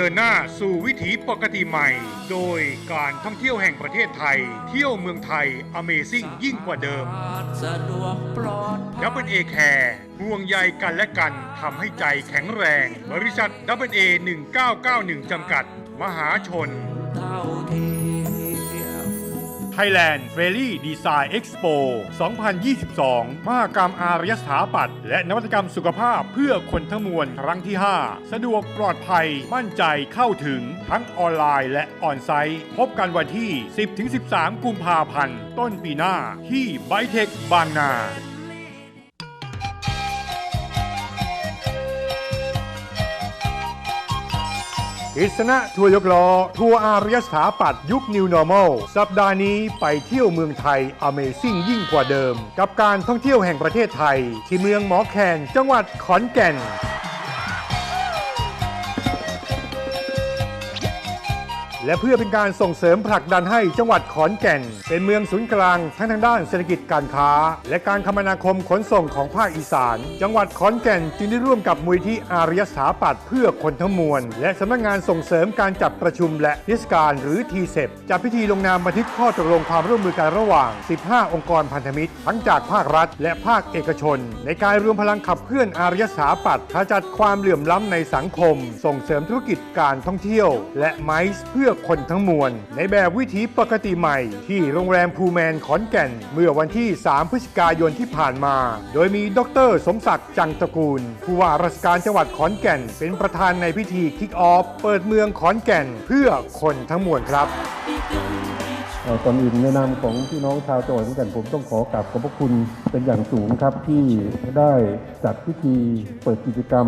ดินหน้าสู่วิถีปกติใหม่ โดยการท่องเที่ยวแห่งประเทศไทย เที่ยวเมืองไทย Amazing ยิ่งกว่าเดิมสะดวกปลอดภัยดับเบิลเอแคร์ห่วงใยกันและกันทำให้ใจแข็งแรง บริษัทดับเบิลเอ1991จำกัด มหาชนเท่าเทียม Thailand f a i r y Design Expo 2022 มหกรรมอารยสถาปัตย์และนวัตกรรมสุขภาพเพื่อคนทั้งมวลครั้งที่ 5 สะดวกปลอดภัยมั่นใจเข้าถึงทั้งออนไลน์และออนไซต์ พบกันวันที่ 10-13 กุมภาพันธ์ ต้นปีหน้าที่ไบเทคบางนา อิสนะทัวร์ยกล้อ ทัวร์อารยสถาปัตยุค New Normal สัปดาห์นี้ไปเที่ยวเมืองไทย Amazing ยิ่งกว่าเดิม กับการท่องเที่ยวแห่งประเทศไทย ที่เมืองหมอแคนจังหวัดขอนแก่น และเพื่อเป็นการส่งเสริมผลักดันให้จังหวัดขอนแก่น เป็นเมืองศูนย์กลางทั้งทางด้านเศรษฐกิจการค้า และการคมนาคมขนส่งของภาคอีสาน จังหวัดขอนแก่นจึงได้ร่วมกับมูลที่อารยสถาปัตย์เพื่อคนทั้งมวล และสำนักงานส่งเสริมการจัดประชุมและนิทรรศการหรือทีเซจัดพิธีลงนามบันทึกข้อตกลงความร่วมมือกันระหว่าง 15 องค์กรพันธมิตร ทั้งจากภาครัฐ และภาคเอกชน ในการรวมพลังขับเคลื่อนอารยสถาปัตย์ขจัดความเหลื่อมล้ำในสังคม ส่งเสริมธุรกิจการท่องเที่ยว และไมซ์เพื่อคนทั้งมวล ในแบบวิถีปกติใหม่ ที่โรงแรมพูแมนขอนแก่น เมื่อวันที่ 3 พฤศจิกายนที่ผ่านมา โดยมีดรสมศักดิ์จังตระกูล ผู้ว่าราชการจังหวัดขอนแก่น เป็นประธานในพิธีคิกออฟเปิดเมืองขอนแก่น เพื่อคนทั้งมวลครับ เอ่อก่อนอื่นในนามของพี่น้องชาวจังหวัดขอนแก่นผมต้องขอกราบขอบพระคุณเป็นอย่างสูงครับที่ได้จัดพิธีเปิดกิจกรรม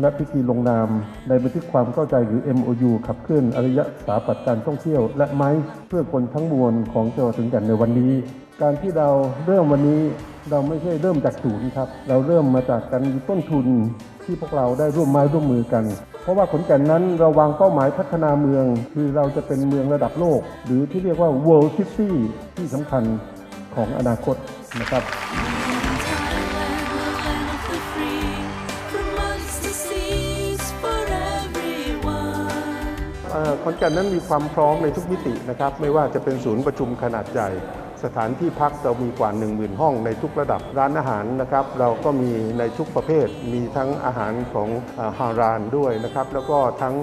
และพิธีลงนาม ในบันทึกความเข้าใจหรือ MOU ขับเคลื่อนอารยสถาปัตย์การท่องเที่ยว และไม้เพื่อคนทั้งมวลของจังหวัดขอนแก่นในวันนี้ การที่เราเริ่มวันนี้เราไม่ใช่เริ่มจากศูนย์ครับ เราเริ่มมาจากการมีต้นทุน ที่พวกเราได้ร่วมไม้ร่วมมือกัน เพราะว่าขอนแก่นนั้นเราวางเป้าหมายพัฒนาเมือง คือเราจะเป็นเมืองระดับโลก หรือที่เรียกว่า world city ที่สำคัญของอนาคตนะครับขอนแก่นนั้นมีความพร้อมในทุกมิตินะครับ ไม่ว่าจะเป็นศูนย์ประชุมขนาดใหญ่ สถานที่พักเรามีกว่า 1 0,000 ห้องในทุกระดับร้านอาหารนะครับเราก็มีในทุกประเภทมีทั้งอาหารของฮารานด้วยนะครับแล้วก็ทั้ง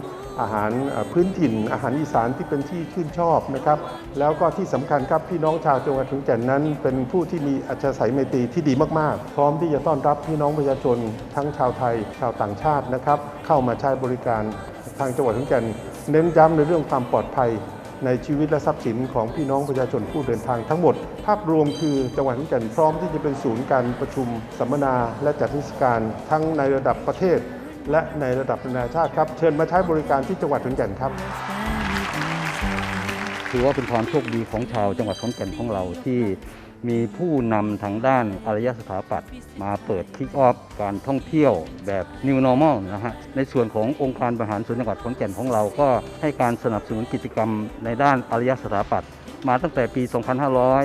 อาหารพื้นถิ่น อาหารอีสานที่เป็นที่ชื่นชอบนะครับ แล้วก็ที่สำคัญครับพี่น้องชาวจังหวัดขอนแก่นนั้น เป็นผู้ที่มีอัจฉริยไมตรีที่ดีมากๆ พร้อมที่จะต้อนรับพี่น้องประชาชนทั้งชาวไทย ชาวต่างชาตินะครับ เข้ามาใช้บริการทางจังหวัดขอนแก่นเน้นย้ำในเรื่องความปลอดภัย ในชีวิตและทรัพย์สินของพี่น้องประชาชนผู้เดินทางทั้งหมด ภาพรวมคือจังหวัดขอนแก่นพร้อมที่จะเป็นศูนย์การประชุมสัมมนาและจัดเทศกาลทั้งในระดับประเทศ และในระดับนานาชาติครับ เชิญมาใช้บริการที่จังหวัดขอนแก่นครับถือว่าเป็นความโชคดีของชาวจังหวัดขอนแก่นของเราที่ มีผู้นำทางด้านอารยสถาปัตย์มาเปิดคิกออฟการท่องเที่ยวแบบ New Normal นะฮะ ในส่วนขององค์การบริหารส่วนจังหวัดขอนแก่นของเราก็ให้การสนับสนุนกิจกรรมในด้านอารยสถาปัตย์มาตั้งแต่ปี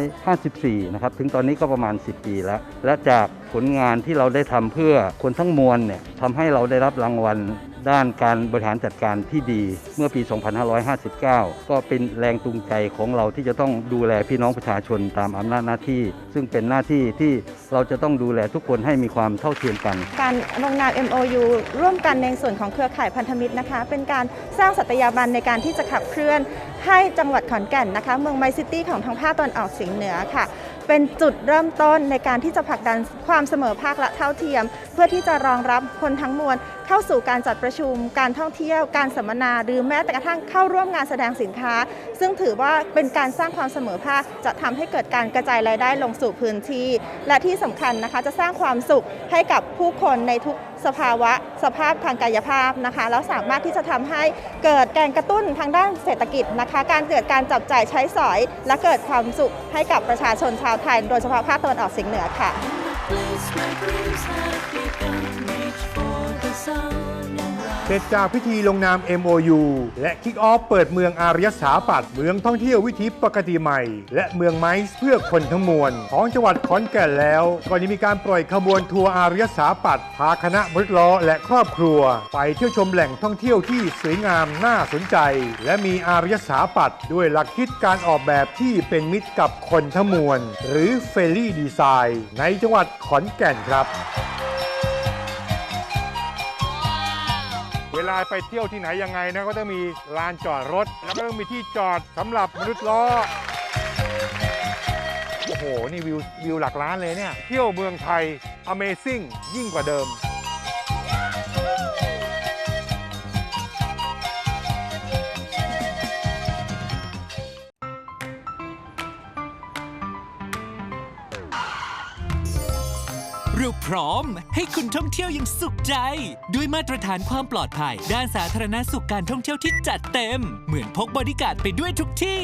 2554 นะครับ ถึงตอนนี้ก็ประมาณ 10 ปีแล้ว และจากผลงานที่เราได้ทำเพื่อคนทั้งมวลเนี่ยทำให้เราได้รับรางวัลด้านการบริหารจัดการที่ดีเมื่อปี 2559 ก็เป็นแรงจูงใจของเราที่จะต้องดูแลพี่น้องประชาชนตามอำนาจหน้าที่ ซึ่งเป็นหน้าที่ที่เราจะต้องดูแลทุกคนให้มีความเท่าเทียมกัน การลงนาม MOU ร่วมกันในส่วนของเครือข่ายพันธมิตรนะคะ เป็นการสร้างสัตยาบันในการที่จะขับเคลื่อนให้จังหวัดขอนแก่นนะคะ เมืองไมซิตี้ของทางภาคตะวันออกเฉียงเหนือค่ะ เป็นจุดเริ่มต้นในการที่จะผลักดันความเสมอภาคและเท่าเทียม เพื่อที่จะรองรับคนทั้งมวล เข้าสู่การจัดประชุม การท่องเที่ยว การสัมมนา หรือแม้แต่กระทั่งเข้าร่วมงานแสดงสินค้า ซึ่งถือว่าเป็นการสร้างความเสมอภาคจะทำให้เกิดการกระจายรายได้ลงสู่พื้นที่ และที่สำคัญนะคะจะสร้างความสุขให้กับผู้คนในทุกสภาวะสภาพทางกายภาพนะคะแล้วสามารถที่จะทำให้เกิดการกระตุ้นทางด้านเศรษฐกิจนะคะ การเกิดการจับจ่ายใช้สอย และเกิดความสุขให้กับประชาชนชาวไทย โดยเฉพาะภาคตะวันออกเฉียงเหนือค่ะ Place where dreams have begun. Reach for the sun. เสร็จจากพิธีลงนาม MOU และคิกออฟเปิดเมืองอารยสถาปัตย์เมืองท่องเที่ยววิถีปกติใหม่ และเมืองไม้เพื่อคนทั้งมวล ของจังหวัดขอนแก่นแล้ว ก่อนจะมีการปล่อยขบวนทัวร์อารยสถาปัตย์พาคณะมรถล้อและครอบครัว ไปเที่ยวชมแหล่งท่องเที่ยวที่สวยงามน่าสนใจ และมีอารยสถาปัตย์ด้วยหลักคิดการออกแบบที่เป็นมิตรกับคนทั้งมวล หรือเฟรลี่ดีไซน์ในจังหวัดขอนแก่นครับ ลาไปเที่ยวที่ไหนยังไงนะก็ต้องมีลานจอดรถ แล้วก็ต้องมีที่จอดสำหรับมนุษย์ล้อโอ้โห นี่วิววิวหลักล้านเลยเนี่ย เที่ยวเมืองไทย Amazing ยิ่งกว่าเดิม เราพร้อม ให้คุณท่องเที่ยวอย่างสุขใจ ด้วยมาตรฐานความปลอดภัย ด้านสาธารณสุขการท่องเที่ยวที่จัดเต็ม เหมือนพกบอดี้การ์ดไปด้วยทุกที่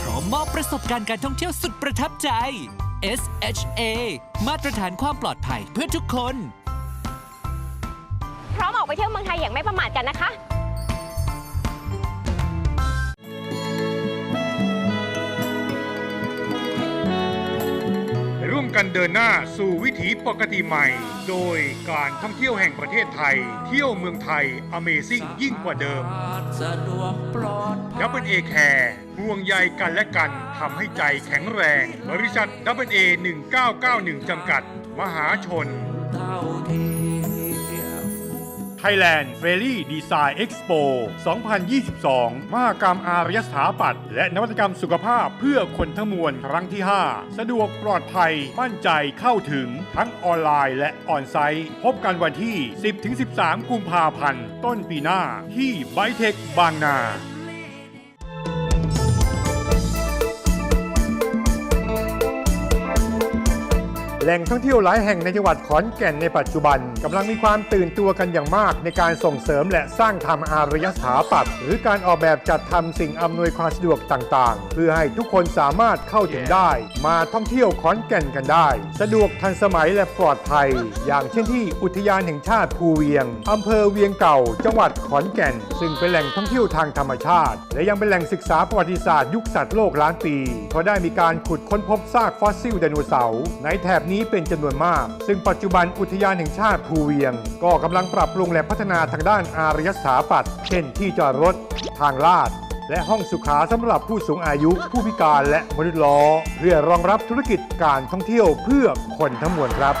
พร้อมมอบประสบการณ์การท่องเที่ยวสุดประทับใจ SHA มาตรฐานความปลอดภัยเพื่อทุกคน พร้อมออกไปเที่ยวเมืองไทยอย่างไม่ประมาทกันนะคะ กันเดินหน้าสู่วิถีปกติใหม่ โดยการท่องเที่ยวแห่งประเทศไทย เที่ยวเมืองไทย Amazing ยิ่งกว่าเดิมดับเบิลเอแคร์ห่วงใยกันและกันทำให้ใจแข็งแรง บริษัทดับเบิลเอ1991จำกัด มหาชนเท่าที Thailand f a i r y Design Expo 2022 มหกรรมอารยสถาปัตย์และนวัตกรรมสุขภาพเพื่อคนทั้งมวลครั้งที่ 5 สะดวกปลอดภัยมั่นใจเข้าถึงทั้งออนไลน์และออนไซต์ พบกันวันที่ 10-13 กุมภาพันธ์ ต้นปีหน้าที่ไบเทคบางนา แหล่งท่องเที่ยวหลายแห่งในจังหวัดขอนแก่นในปัจจุบันกำลังมีความตื่นตัวกันอย่างมาก ในการส่งเสริมและสร้างทำอารยสถาปัตย์หรือการออกแบบจัดทำสิ่งอำนวยความสะดวกต่างๆ เพื่อให้ทุกคนสามารถเข้าถึงได้ มาท่องเที่ยวขอนแก่นกันได้ สะดวกทันสมัยและปลอดภัย อย่างเช่นที่อุทยานแห่งชาติภูเวียงอำเภอเวียงเก่า จังหวัดขอนแก่น ซึ่งเป็นแหล่งท่องเที่ยวทางธรรมชาติ และยังเป็นแหล่งศึกษาประวัติศาสตร์ยุคสัตว์โลกล้านปีเพราะได้มีการขุดค้นพบซากฟอสซิลไดโนเสาร์ในแถบนี้ี้เป็นจำนวนมาก ซึ่งปัจจุบันอุทยานแห่งชาติภูเวียง ก็กำลังปรับปรุงและพัฒนาทางด้านอารยสถาปัตย์เช่นที่จอดรถ ทางลาด และห้องสุขาสำหรับผู้สูงอายุผู้พิการและมนุษย์ล้อ เพื่อรองรับธุรกิจการท่องเที่ยวเพื่อคนทั้งมวลครับ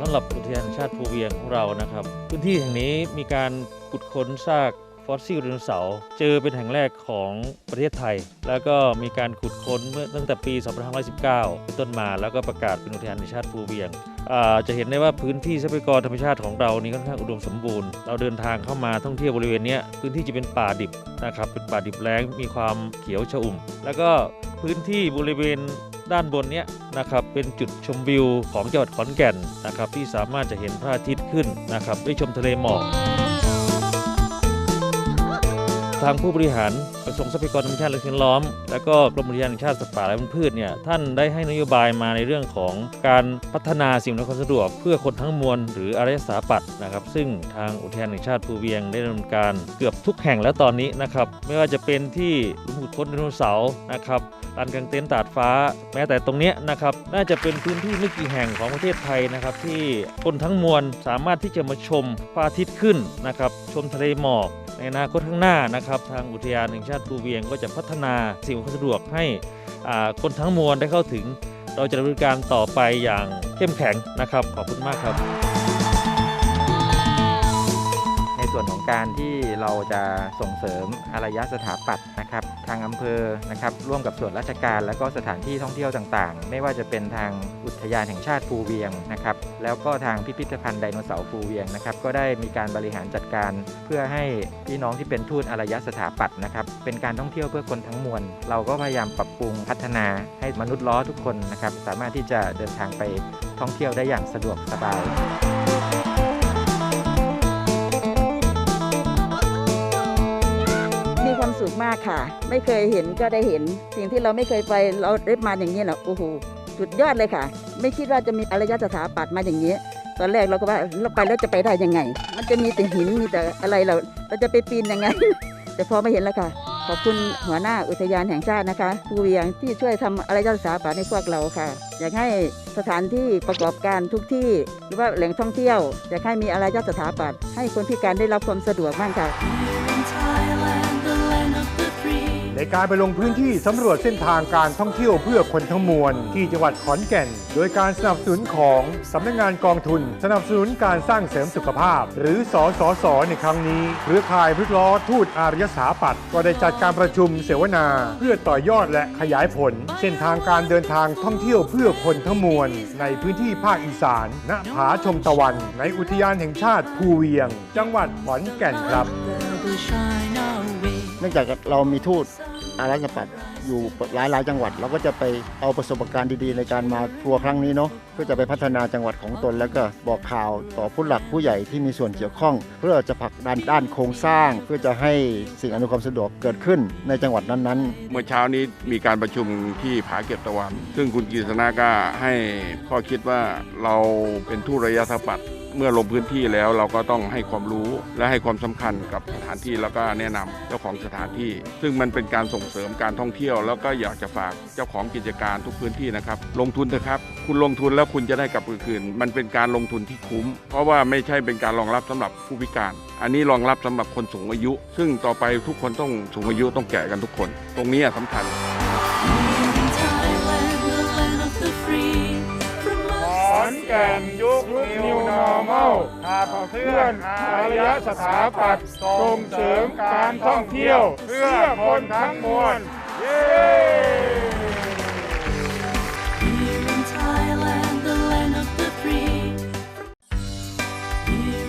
สำหรับอุทยานแห่งชาติภูเวียงของเรานะครับ พื้นที่แห่งนี้มีการขุดค้นซาก ฟอสซิลไดโนเสาร์เจอเป็นแห่งแรกของประเทศไทย แล้วก็มีการขุดค้นเมื่อตั้งแต่ปี 2519 เป็นต้นมาแล้วก็ประกาศเป็นอุทยานแห่งชาติภูเวียงจะเห็นได้ว่าพื้นที่ทรัพยากรธรรมชาติของเรานี่ค่อนข้างอุดมสมบูรณ์ เราเดินทางเข้ามาท่องเที่ยวบริเวณนี้พื้นที่จะเป็นป่าดิบนะครับเป็นป่าดิบแล้งมีความเขียวชอุ่ม แล้วก็พื้นที่บริเวณด้านบนนี้นะครับเป็นจุดชมวิวของจังหวัดขอนแก่นนะครับที่สามารถจะเห็นพระอาทิตย์ขึ้นนะครับได้ชมทะเลหมอก ทางผู้บริหารกระทรวงทรัพยากรธรรมชาติและสิ่งแวดล้อม และก็กรมอุทยานแห่งชาติสัตว์ป่าและพันธุ์พืชเนี่ยท่านได้ให้นโยบายมาในเรื่องของการพัฒนาสิ่งอำนวยความสะดวก เพื่อคนทั้งมวลหรืออารยสาปัตนะครับซึ่งทางอุทยานแห่งชาติภูเวียงได้ดำเนินการเกือบทุกแห่งแล้วตอนนี้นะครับไม่ว่าจะเป็นที่หลุมขุดค้นไดโนเสาร์นะครับลานกางเต็นท์ตาดฟ้า แม้แต่ตรงนี้นะครับน่าจะเป็นพื้นที่ไม่กี่แห่งของประเทศไทยนะครับที่คนทั้งมวลสามารถที่จะมาชมพระอาทิตย์ขึ้นนะครับชมทะเลหมอก ในอนาคตข้างหน้านะครับ ทางอุทยานแห่งชาติภูเวียงก็จะพัฒนาสิ่งอำนวยความสะดวกให้คนทั้งมวลได้เข้าถึง เราจะดำเนินการต่อไปอย่างเข้มแข็งนะครับ ขอบคุณมากครับ ในส่วนของการที่เราจะส่งเสริมอารยสถาปัตย์นะครับ ทางอำเภอนะครับร่วมกับส่วนราชการและก็สถานที่ท่องเที่ยวต่างๆ ไม่ว่าจะเป็นทางอุทยานแห่งชาติภูเวียงนะครับแล้วก็ทางพิพิธภัณฑ์ไดโนเสาร์ภูเวียงนะครับก็ได้มีการบริหารจัดการ เพื่อให้พี่น้องที่เป็นทูตอารยสถาปัตย์นะครับเป็นการท่องเที่ยวเพื่อคนทั้งมวล เราก็พยายามปรับปรุงพัฒนาให้มนุษย์ล้อทุกคนนะครับสามารถที่จะเดินทางไปท่องเที่ยวได้อย่างสะดวกสบาย สุขมากค่ะ ไม่เคยเห็นก็ได้เห็น สิ่งที่เราไม่เคยไปเราได้มาอย่างนี้นะโอ้โหสุดยอดเลยค่ะ ไม่คิดว่าจะมีอารยสถาปัตย์มาอย่างนี้ตอนแรกเราก็ว่าเราไปแล้วจะไปได้ยังไง มันจะมีแต่หินมีแต่อะไรเราเราจะไปปีนยังไง แต่พอมาเห็นแล้วค่ะ ขอบคุณหัวหน้าอุทยานแห่งชาตินะคะผู้เวียงที่ช่วยทำอารยสถาปัตย์ให้พวกเราค่ะ อยากให้สถานที่ประกอบการทุกที่หรือว่าแหล่งท่องเที่ยว อยากให้มีอารยสถาปัตย์ให้คนพิการได้รับความสะดวกมากค่ะ ในการไปลงพื้นที่สำรวจเส้นทางการท่องเที่ยวเพื่อคนทั้งมวล ที่จังหวัดขอนแก่น โดยการสนับสนุนของสำนักงานกองทุน สนับสนุนการสร้างเสริมสุขภาพ หรือสสสในครั้งนี้เครือข่ายพฤกล้อทูตอารยสาปัตก็ได้จัดการประชุมเสวนา เพื่อต่อยอดและขยายผล เส้นทางการเดินทางท่องเที่ยวเพื่อคนทั้งมวล ในพื้นที่ภาคอีสาน ณ ผาชมตะวัน ในอุทยานแห่งชาติภูเวียง จังหวัดขอนแก่นครับ เนื่องจากเรามีทูต อาราชปัตย์อยู่หลายหลายจังหวัด เราก็จะไปเอาประสบการณ์ดีๆ ในการมาทัวร์ครั้งนี้เนาะเพื่อจะไปพัฒนาจังหวัดของตน แล้วก็บอกข่าวต่อผู้หลักผู้ใหญ่ที่มีส่วนเกี่ยวข้อง เพื่อจะผลักดันด้านโครงสร้าง เพื่อจะให้สิ่งอำนวยความสะดวกเกิดขึ้นในจังหวัดนั้นๆ เมื่อเช้านี้มีการประชุมที่ผาเก็บตะวัน ซึ่งคุณกฤษณะก็ให้ข้อคิดว่าเราเป็นทูตระยะสปัตย์ เมื่อลงพื้นที่แล้วเราก็ต้องให้ความรู้และให้ความสำคัญกับสถานที่แล้วก็แนะนำเจ้าของสถานที่ ซึ่งมันเป็นการส่งเสริมการท่องเที่ยว แล้วก็อยากจะฝากเจ้าของกิจการทุกพื้นที่นะครับ ลงทุนเถอะครับ คุณลงทุนแล้วคุณจะได้กลับคืน มันเป็นการลงทุนที่คุ้ม เพราะว่าไม่ใช่เป็นการรองรับสำหรับผู้พิการ อันนี้รองรับสำหรับคนสูงอายุ ซึ่งต่อไปทุกคนต้องสูงอายุต้องแก่กันทุกคน ตรงนี้สำคัญ the free. แก่นยุค New Normal ขับเคลื่อนอารยสถาปัตย์ส่งเสริมการท่องเที่ยว เพื่อคนทั้งมวลเย้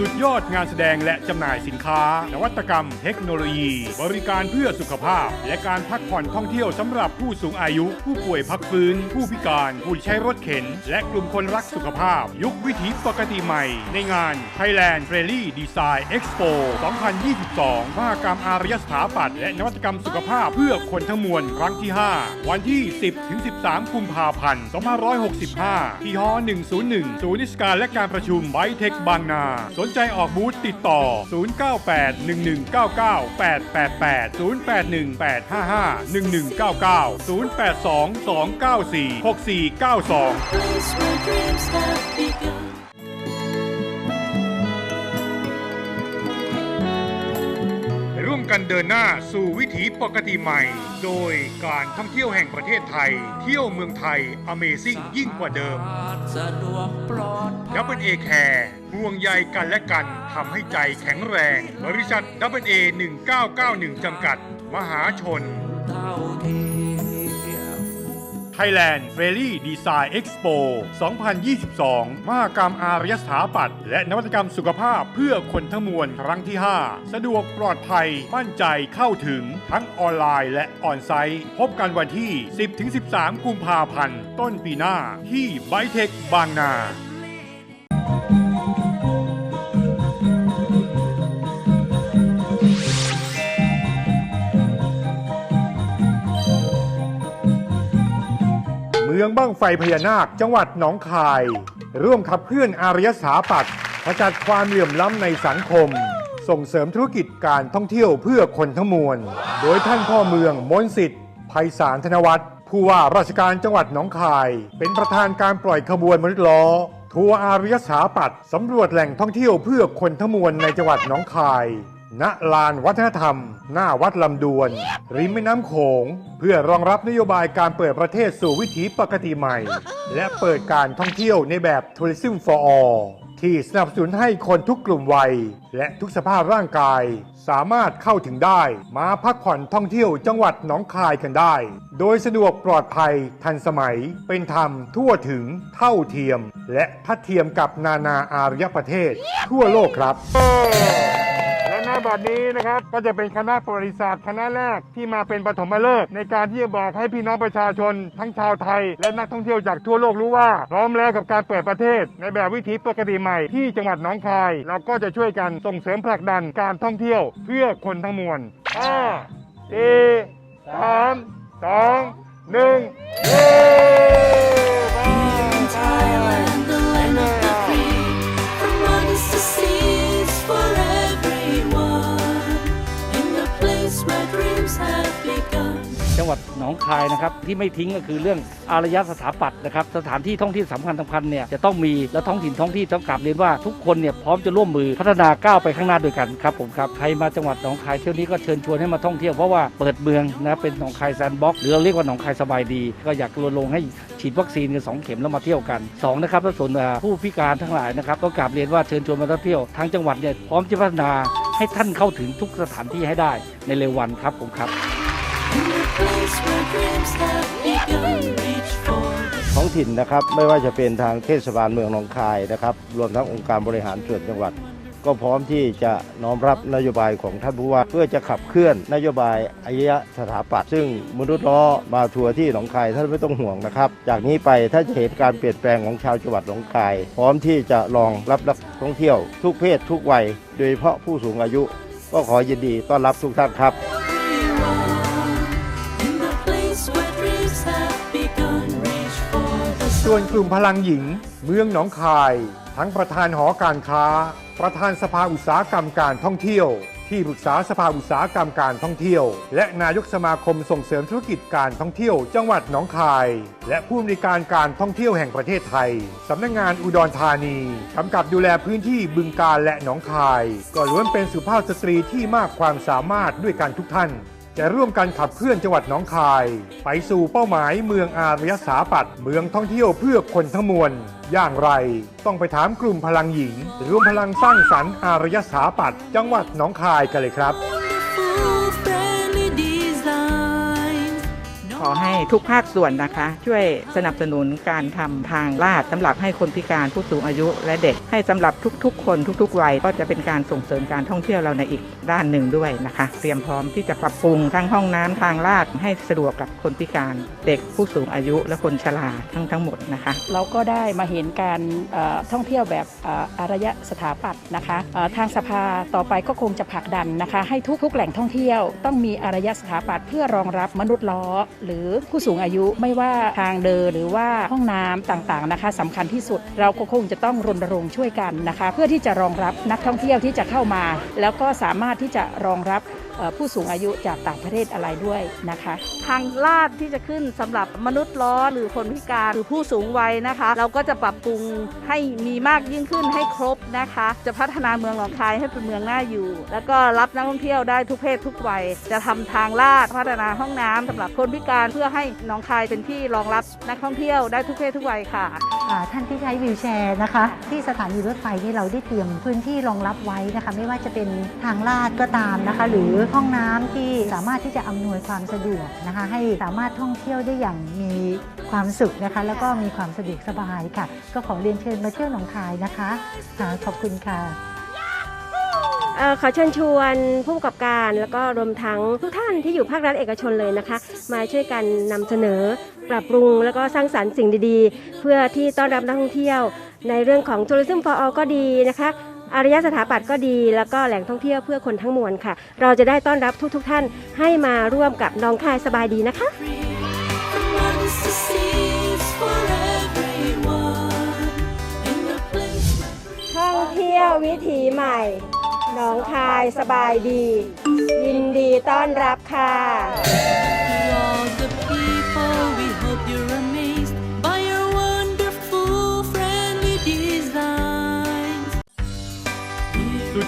สุดยอดงานแสดงและจำหน่ายสินค้า นวัตกรรม เทคโนโลยี บริการเพื่อสุขภาพ และการพักผ่อนท่องเที่ยวสำหรับผู้สูงอายุ ผู้ป่วยพักฟื้น ผู้พิการ ผู้ใช้รถเข็น และกลุ่มคนรักสุขภาพ ยุควิถีปกติใหม่ ในงาน Thailand f r e l y Design Expo 2022มหกรรมอารยสถาปัตย์และนวัตกรรมสุขภาพเพื่อคนทั้งมวลครั้งที่ 5 วันที่ 10ถึง13 กุมภาพันธ์2565 ที่ฮอ101 ศูนย์นิสการและการประชุมไบเทคบางนา สนใจใจออกบูธติดต่อ 0981199888 0818551199 082 294 6492 กันเดินหน้าสู่วิถีปกติใหม่ โดยการท่องเที่ยวแห่งประเทศไทย เที่ยวเมืองไทย Amazing ยิ่งกว่าเดิมสะดวกปลอดภัยดับเบิลเอแคร์ห่วงใยกันและกันทำให้ใจแข็งแรง บริษัทดับเบิลเอ1991จำกัด มหาชนเท่าเทียม Thailand f a i r y Design Expo 2022 มหกรรมอารยสถาปัตย์และนวัตกรรมสุขภาพเพื่อคนทั้งมวลครั้งที่ 5 สะดวกปลอดภัยมั่นใจเข้าถึงทั้งออนไลน์และออนไซต์ พบกันวันที่ 10-13 กุมภาพันธ์ ต้นปีหน้าที่ไบเทคบางนา เมืองบ้างไฟพญานาค จังหวัดหนองคาย ร่วมขับเคลื่อนอารยสาปัตย์ขจัดความเหลื่อมล้ำในสังคม ส่งเสริมธุรกิจการท่องเที่ยวเพื่อคนทั้งมวล โดยท่านพ่อเมืองมนสิทธิ์ไพศาลธนวัฒน์ผู้ว่าราชการจังหวัดหนองคาย เป็นประธานการปล่อยขบวนมนุษย์ล้อ ทัวร์อารยสาปัตย์สำรวจแหล่งท่องเที่ยวเพื่อคนทั้งมวลในจังหวัดหนองคาย ณลานวัฒนธรรม หน้าวัดลำดวน ริมแม่น้ำโขง เพื่อรองรับนโยบายการเปิดประเทศสู่วิถีปกติใหม่ และเปิดการท่องเที่ยวในแบบ Tourism for All ที่สนับสนุนให้คนทุกกลุ่มวัย และทุกสภาพร่างกาย สามารถเข้าถึงได้ มาพักผ่อนท่องเที่ยวจังหวัดหนองคายกันได้ โดยสะดวกปลอดภัยทันสมัย เป็นธรรมทั่วถึงเท่าเทียม และทัดเทียมกับนานาอารยประเทศ ทั่วโลกครับ บัดนี้นะครับก็จะเป็นคณะประวัติศาสตร์คณะแรกที่มาเป็นปฐมฤกษ์ในการที่จะบอกให้พี่น้องประชาชน ทั้งชาวไทย และนักท่องเที่ยวจากทั่วโลกรู้ว่า พร้อมแล้วกับการเปิดประเทศ ในแบบวิถีปกติใหม่ที่จังหวัดหนองคาย เราก็จะช่วยกันส่งเสริมผลักดันการท่องเที่ยวเพื่อคนทั้งมวลห้าสี่สามสองหนึ่งเย้ คายนะครับที่ไม่ทิ้งก็คือเรื่องอารยสถาปัตย์นะครับสถานที่ท่องเที่ยวสำคัญสำคัญเนี่ยจะต้องมีและท้องถิ่นท้องที่ต้องกลับเรียนว่าทุกคนเนี่ยพร้อมจะร่วมมือพัฒนาก้าวไปข้างหน้าด้วยกันครับผมครับใครมาจังหวัดหนองคายเที่ยวนี้ก็เชิญชวนให้มาท่องเที่ยวเพราะว่าเปิดเมืองนะเป็นหนองคายแซนด์บ็อกซ์หรือเราเรียกว่าหนองคายสบายดี ก็อยากรณรงค์ให้ฉีดวัคซีนกันสองเข็มแล้วมาเที่ยวกันสองนะครับส่วนผู้พิการทั้งหลายนะครับก็กราบเรียนว่าเชิญชวนมาท่องเที่ยวทางจังหวัดเนี่ยพร้อมจะพัฒนาให้ท่านเข้าถึงทุกสถานที่ให้ได้ในเร็ววันครับผมครับ ท้องถิ่นนะครับไม่ว่าจะเป็นทางเทศบาลเมืองหนองคายนะครับ รวมทั้งองค์การบริหารส่วนจังหวัด ก็พร้อมที่จะน้อมรับนโยบายของท่านผู้ว่า เพื่อจะขับเคลื่อนนโยบายอายะสถาปัตย์ซึ่งมนุษย์ล้อมาทัวร์ที่หนองคายท่านไม่ต้องห่วงนะครับ จากนี้ไปถ้าจะเห็นการเปลี่ยนแปลงของชาวจังหวัดหนองคาย พร้อมที่จะรองรับนักท่องเที่ยว ทุกเพศทุกวัย โดยเฉพาะผู้สูงอายุ ก็ขอยินดีต้อนรับทุกท่านครับ ส่วนกลุ่มพลังหญิง เมืองหนองคาย ทั้งประธานหอการค้า ประธานสภาอุตสาหกรรมการท่องเที่ยว ที่ปรึกษาสภาอุตสาหกรรมการท่องเที่ยว และนายกสมาคมส่งเสริมธุรกิจการท่องเที่ยว จังหวัดหนองคาย และผู้อำนวยการการท่องเที่ยวแห่งประเทศไทยสำนักงานอุดรธานีกำกับดูแลพื้นที่บึงการและหนองคาย ก็ล้วนเป็นสุภาพสตรีที่มากความสามารถด้วยกันทุกท่าน จะร่วมกันขับเคลื่อนจังหวัดหนองคาย ไปสู่เป้าหมายเมืองอารยสาปัตเมืองท่องเที่ยวเพื่อคนทั้งมวลอย่างไร ต้องไปถามกลุ่มพลังหญิงรวมพลังสร้างสรรค์อารยสาปัตจังหวัดหนองคายกันเลยครับ ทุกภาคส่วนนะคะ ช่วยสนับสนุนการทำทางลาดสำหรับให้คนพิการผู้สูงอายุและเด็กให้สำหรับทุกๆ คนทุก ๆ วัยก็จะเป็นการส่งเสริมการท่องเที่ยวเราในอีกด้านหนึ่งด้วยนะคะ เตรียมพร้อมที่จะปรับปรุงทั้งห้องน้ำทางลาดให้สะดวกกับคนพิการเด็กผู้สูงอายุและคนชราทั้งทั้งหมดนะคะ เราก็ได้มาเห็นการท่องเที่ยวแบบอารยสถาปัตย์นะคะทางสภาต่อไปก็คงจะผลักดันนะคะ ให้ทุกๆแหล่งท่องเที่ยว ต้องมีอารยสถาปัตย์เพื่อรองรับมนุษย์ล้อ หรือผู้สูงอายุไม่ว่าทางเดินหรือว่าห้องน้ำต่างๆนะคะสำคัญที่สุด เราก็คงจะต้องรณรงค์ช่วยกันนะคะ เพื่อที่จะรองรับนักท่องเที่ยวที่จะเข้ามา แล้วก็สามารถที่จะรองรับ ผู้สูงอายุจากต่างประเทศอะไรด้วยนะคะ ทางลาดที่จะขึ้นสำหรับมนุษย์ล้อหรือคนพิการหรือผู้สูงวัยนะคะ เราก็จะปรับปรุงให้มีมากยิ่งขึ้นให้ครบนะคะ จะพัฒนาเมืองหนองคายให้เป็นเมืองน่าอยู่ แล้วก็รับนักท่องเที่ยวได้ทุกเพศทุกวัย จะทำทางลาดพัฒนาห้องน้ำสำหรับคนพิการเพื่อให้หนองคายเป็นที่รองรับนักท่องเที่ยวได้ทุกเพศทุกวัยค่ะอ่าท่านที่ใช้วิวแชร์นะคะ ที่สถานีรถไฟที่เราได้เตรียมพื้นที่รองรับไว้นะคะ ไม่ว่าจะเป็นทางลาดก็ตามนะคะ หรือห้องน้ำที่สามารถที่จะอำนวยความสะดวกนะคะ ให้สามารถท่องเที่ยวได้อย่างมีความสุขนะคะ แล้วก็มีความสะดวกสบายค่ะ ก็ขอเรียนเชิญมาเที่ยวหนองคายนะคะค่ะขอบคุณค่ะเขอเชิญชวนผู้ประกอบการแล้วก็รวมทั้งทุกท่านที่อยู่ภาครัฐเอกชนเลยนะคะ มาช่วยกันนำเสนอ ปรับปรุงแล้วก็สร้างสรรค์สิ่งดีๆ เพื่อที่ต้อนรับนักท่องเที่ยว ในเรื่องของ Tourism for All ก็ดีนะคะ อารยสถาปัตย์ก็ดี แล้วก็แหล่งท่องเที่ยวเพื่อคนทั้งมวลค่ะ เราจะได้ต้อนรับทุกๆทท่านให้มาร่วมกับน้องคายสบายดีนะคะท่องเที่ยววิถีใหม่หนองคายสบายดี ยินดีต้อนรับค่ะ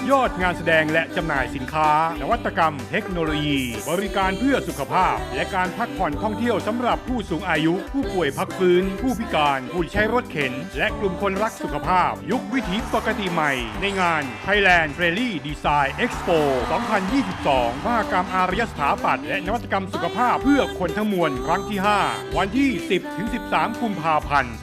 ยอดงานแสดงและจำหน่ายสินค้า นวัตกรรม เทคโนโลยี บริการเพื่อสุขภาพ และการพักผ่อนท่องเที่ยวสำหรับผู้สูงอายุ ผู้ป่วยพักฟื้น ผู้พิการผู้ใช้รถเข็น และกลุ่มคนรักสุขภาพ ยุควิถีปกติใหม่ ในงาน Thailand f r e l y Design Expo 2022มหกรรมอารยสถาปัตย์และนวัตกรรมสุขภาพเพื่อคนทั้งมวลครั้งที่ 5 วันที่ 10ถึง13 กุมภาพันธ์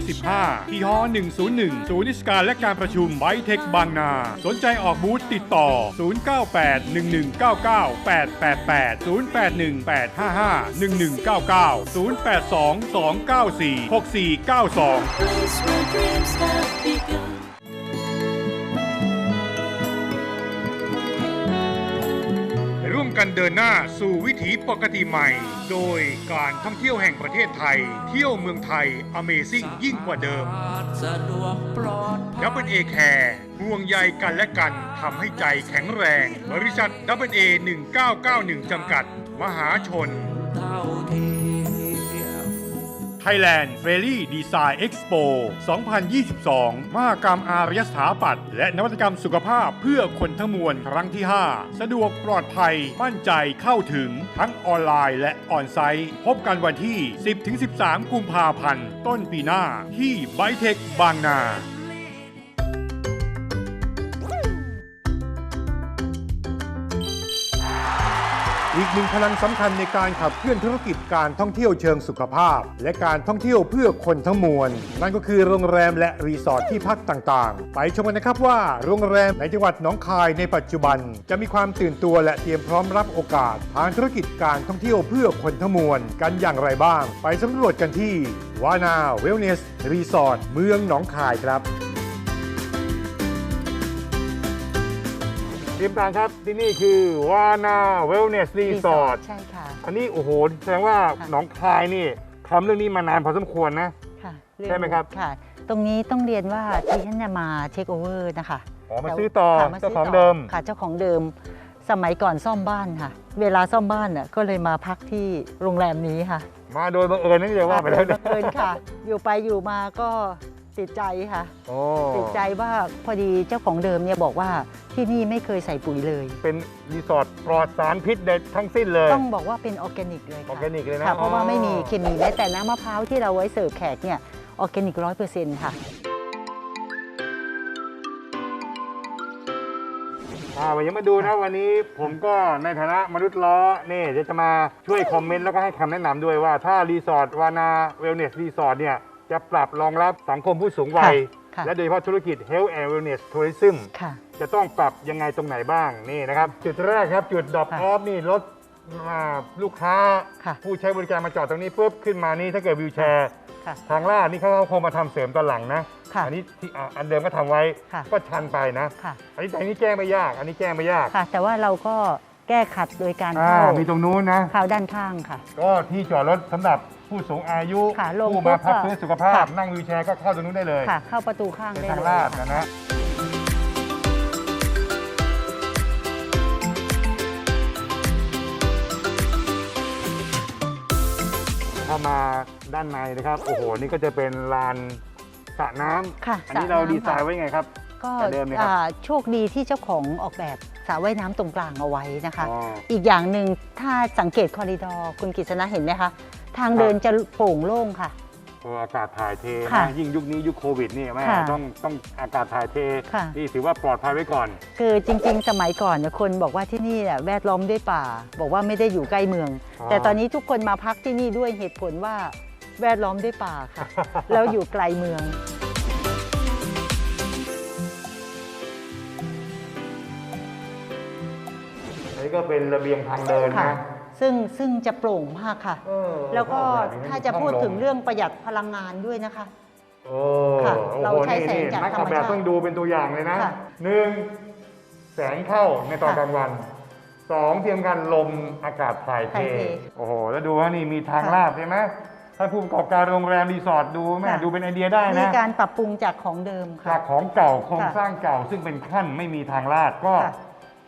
2565 ที่ฮอ101 ศูนย์นิสการและการประชุมไบเทคบางนา สนใจออกบูธติดต่อ 0981199888 0818551199 082 294 6492 กันเดินหน้าสู่วิถีปกติใหม่ โดยการท่องเที่ยวแห่งประเทศไทย เที่ยวเมืองไทย Amazing ยิ่งกว่าเดิมดับเบิลเอแคร์ห่วงใยกันและกันทำให้ใจแข็งแรง บริษัทดับเบิลเอ1991จำกัด มหาชนเท่าเทียม Thailand f a i r y Design Expo 2022 มหกรรมอารยสถาปัตย์และนวัตกรรมสุขภาพเพื่อคนทั้งมวลครั้งที่ 5 สะดวกปลอดภัยมั่นใจเข้าถึงทั้งออนไลน์และออนไซต์ พบกันวันที่ 10-13 กุมภาพันธ์ ต้นปีหน้าที่ไบเทคบางนา อีกหนึ่งพลังสำคัญในการขับเคลื่อนธุรกิจการท่องเที่ยวเชิงสุขภาพ และการท่องเที่ยวเพื่อคนทั้งมวล นั่นก็คือโรงแรมและรีสอร์ทที่พักต่างๆ ไปชมกันนะครับว่าโรงแรมในจังหวัดหนองคายในปัจจุบัน จะมีความตื่นตัวและเตรียมพร้อมรับโอกาส ทางธุรกิจการท่องเที่ยวเพื่อคนทั้งมวล กันอย่างไรบ้าง ไปสำรวจกันที่วานาเวลเนสรีสอร์ทเมืองหนองคายครับ ทีมงานครับที่นี่คือวานาเวลเนสรีสอร์ทใช่ค่ะ อันนี้โอ้โหแสดงว่าหนองคายนี่ทำเรื่องนี้มานานพอสมควรนะค่ะใช่ไหมครับค่ะ ตรงนี้ต้องเรียนว่าที่ฉันจะมาเช็คโอเวอร์นะคะอ๋อมาซื้อต่อค่ะมเจ้าซื้ของเดิมค่ะเจ้าของเดิม สมัยก่อนซ่อมบ้านค่ะ เวลาซ่อมบ้านน่ะก็เลยมาพักที่โรงแรมนี้ค่ะ มาโดยบังเอิญนั่นจะว่าไปแล้วบังเอิญค่ะ อยู่ไปอยู่มาก็ ติดใจค่ะ โอ้ติดใจว่าพอดีเจ้าของเดิมเนี่ยบอกว่าที่นี่ไม่เคยใส่ปุ๋ยเลย เป็นรีสอร์ทปลอดสารพิษใดทั้งสิ้นเลย ต้องบอกว่าเป็นออร์แกนิกเลยออค่ะร์แกนิกเลยนะค่ะเพราะว่าอ๋อไม่มีเคมีแม้แต่น้ำมะพร้าวที่เราไว้เสิร์ฟแขกเนี่ยออร์แกนิกร้อยเปอร์เซ็นต์ค่ะ อ่าวันนี้มาดูนะวันนี้ผมก็ในฐานะมนุษย์ล้อนี่เดี๋ยวจะมาช่วยคอมเมนต์แล้วก็ให้คำแนะนำด้วยว่าถ้ารีสอร์ทวานาเวลเนสรีสอร์ทเนี่ย จะปรับรองรับสังคมผู้สูงวัย ค่ะ และโดยเฉพาะธุรกิจ Health and Wellness Tourism ค่ะ จะต้องปรับยังไงตรงไหนบ้างนี่นะครับ จุดแรกครับจุดดรอปออฟนี่รถอ่าลูกค้าผู้ใช้บริการมาจอดตรงนี้ปุ๊บขึ้นมานี่ถ้าเกิดวิวแชร์ ค่ะทางลาดนี่เขาคงมาทำเสริมตอนหลังนะค่ะอันี้ที่อ่าอันเดิมก็ทำไว้ค่ะ ก็ชันไปนะ ค่ะ อันนี้แต่อันนี้แก้ไม่ยาก อันนี้แก้ไม่ยากค่ะ แต่ว่าเราก็แก้ขัดโดยการอ่าเข้ามีตรงนู้นนะ เข้าด้านข้างค่ะ ก็ที่จอดรถสำหรับ ผู้สูงอายุ ค่ะลงผู้มาพักปุ๊บก็ฟื้นสุขภาพ ค่ะ นั่งวิวแชร์ก็เข้าตรงนู้นได้เลยค่ะ เข้าประตูข้างเป็นได้ทางเลยลาดค่ะ นะนะเข้ามาด้านในนะครับ โอ้โห นี่ก็จะเป็นลานสระน้ำค่ะอันนี้สระเราน้ำดีไซน์ค่ะ ไว้ไงครับ ก็แต่เดิมเนี่ยครับ อ่าโชคดีที่เจ้าของออกแบบสระว่ายน้ำตรงกลางเอาไว้นะคะ อ๋อ อีกอย่างหนึ่งถ้าสังเกตคอริดอร์คุณกฤษณะเห็นไหมคะ ทางครับเดินจะโปร่งโล่งค่ะโอ้อากาศถ่ายเทค่ะนะยิ่งยุคนี้ยุคโควิดนี่แม่ค่ะต้องต้องอากาศถ่ายเทค่ะ นี่ถือว่าปลอดภัยไว้ก่อน คือจริงๆ สมัยก่อนเนี่ยคนบอกว่าที่นี่เนี่ยแวดล้อมด้วยป่า บอกว่าไม่ได้อยู่ใกล้เมือง อ๋อ แต่ตอนนี้ทุกคนมาพักที่นี่ด้วยเหตุผลว่าแวดล้อมด้วยป่าค่ะ แล้วอยู่ไกลเมือง อันนี้ก็เป็นระเบียงทางเดินค่ะ นะ ซึ่งซึ่งจะโปร่งมากค่ะแล้วก็ออกแบบนี้ถ้าจะพูดต้องลงถึงเรื่องประหยัดพลังงานด้วยนะคะ โอ้ค่ะโอ้เราโหใช้นี่แสงนี่จากนักธรอรอมกแบบชาติต้องดูเป็นตัวอย่างเลยนะค่ะ หนึ่งแสงเข้าในตอนค่ะกลางวันสองเตรียมกันลมอากาศถ่ายเทถ่ายเทโอ้โหแล้วดูว่านี่มีทางค่ะลาดใช่ไหมถ้าผู้ประกอบการโรงแรมรีสอร์ทดูแม่ค่ะ ดูเป็นไอเดียได้มีนะ การปรับปรุงจากของเดิมค่ะ จากของเก่าโครงค่ะสร้างเก่าซึ่งเป็นขั้นไม่มีทางลาดก็ค่ะ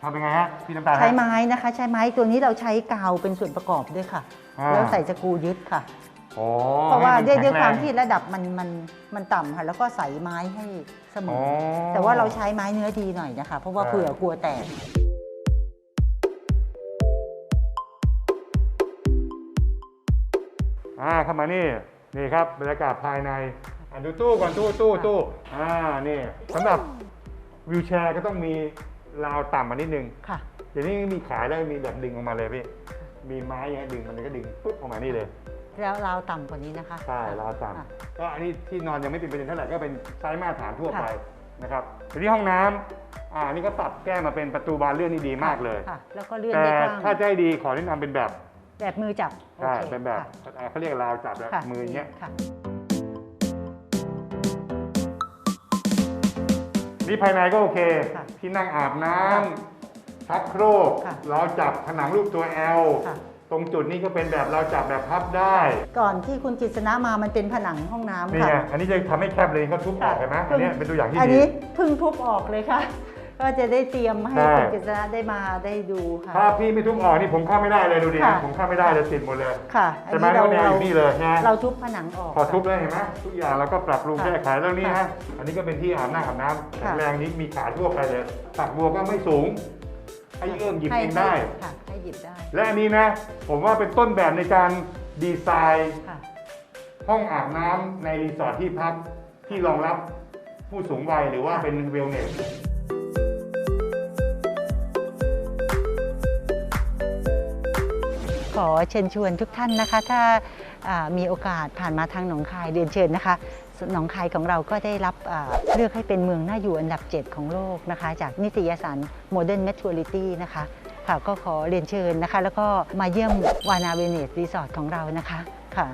ทำเป็นไงฮะพี่น้ำตาลฮะ ใช้ไม้นะคะ ใช้ไม้ตัวนี้เราใช้กาวเป็นส่วนประกอบด้วยค่ะ อ่า แล้วใส่สกรูยึดค่ะ โอ้เพราะว่าให้นด้วยด้วยแข็งความแรงที่ระดับมันมันมันต่ำค่ะแล้วก็ใส่ไม้ให้เสมอ๋อออ แต่ว่าเราใช้ไม้เนื้อดีหน่อยนะคะ เพราะว่าอ่าเผื่อกลัวแตก อ่าเข้ามานี่นี่ครับบรรยากาศภายในอะดูตู้ก่อนตู้ตู้ตู้อ่านี่สำหรับวิวแชร์ก็ต้องมี ราวต่ำมานิดนึงค่ะ เดี๋ยวนี้มีขายแล้วมีแบบดึงออกมาเลยพี่ มีไม้อย่างเงี้ยดึงมันก็ดึงปุ๊บออกมานี่เลย แล้วราวต่ำกว่านี้นะคะใช่ราวต่ค่ะำก็อันนี้ที่นอนยังไม่เป็นประเด็นเท่าไหร่ก็เป็นไซส์มาตรฐานทั่วไปค่ะนะครับทีนี้ห้องน้ำอ่านี่ก็ปรับแก้มาเป็นประตูบานเลื่อนนี่ดีมากเลย ค่ะ แล้วก็เลื่อนแต่ได้กว้างถ้าจะให้ดีขอแนะนำเป็นแบบแบบมือจับโอใช่เคเป็นแบบค่ะอ่าเขาเรียกราวจับแบบค่ะมืออย่างเงี้ย ค่ะ นี่ภายในก็โอเคที่นั่งอาบน้ำชักโครกเราจับผนังรูปตัวแอลตรงจุดนี้ก็เป็นแบบเราจับแบบพับได้ ก่อนที่คุณกฤษณะมามันเป็นผนังห้องน้ำนี่ค่ะไงอันนี้จะทำให้แคบเลยเขาทุบออกเห็นไหมอันเนี้ยเป็นตัวอย่างที่อันดี นี้เพิ่งทุบออกเลยค่ะ ก็จะได้เตรียมให้ใช่คุณกฤษณะได้มาได้ดูค่ะ ถ้าพี่ไม่ทุบออกนี่ผมเข้าไม่ได้เลยดูดิค่ะ ผมเข้าไม่ได้เลยติดหมดเลยค่ะอันใช่ไหมนี้เราแล้วแนวอยู่นี่เลยนะเราทุบผนังออก พอทุบแล้วเห็นไหมทุกอย่างเราก็ปรับปรุงค่ะแก้ไขแล้วนี่ค่ะฮะอันนี้ก็เป็นที่อาบน้ำอาบน้ำแข็ค่ะงแรงนี้มีขาทั่วไปเลยตักบัวก็ไม่สูงให้เอื้อมหยิบเองได้ ค่ะให้หยิบได้และอันนี้นะ ผมว่าเป็นต้นแบบในการดีไซน์ค่ะ ห้องอาบน้ำในรีสอร์ทที่พักที่รองรับผู้สูงวัยหรือว่าเป็นเวลเนส อเชิญชวนทุกท่านนะคะ ถ้าอ่ามีโอกาสผ่านมาทางหนองคายเรียนเชิญนะคะหนองคายของเราก็ได้รับอ่าเลือกให้เป็นเมืองน่าอยู่อันดับ 7 ของโลกนะคะ จากนิตยสาร Modern Maturity นะคะค่ะก็ขอเรียนเชิญนะคะ แล้วก็มาเยี่ยมวานาเวเนสรีสอร์ทของเรานะคะค่ะ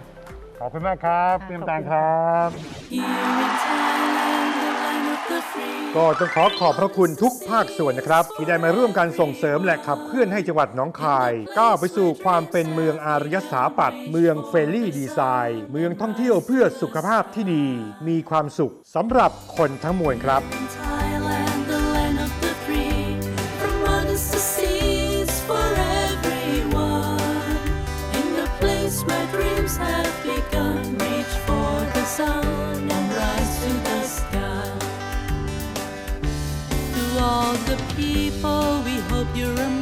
ขอบคุณมากครับพี่น้ำตาลครับ ก็ต้องขอขอบพระคุณทุกภาคส่วนนะครับ ที่ได้มาร่วมกันส่งเสริมและขับเคลื่อนให้จังหวัดหนองคาย ก้าวไปสู่ความเป็นเมืองอารยสถาปัตย์เมืองเฟรนลี่ดีไซน์ เมืองท่องเที่ยวเพื่อสุขภาพที่ดี มีความสุขสำหรับคนทั้งมวลครับ you're a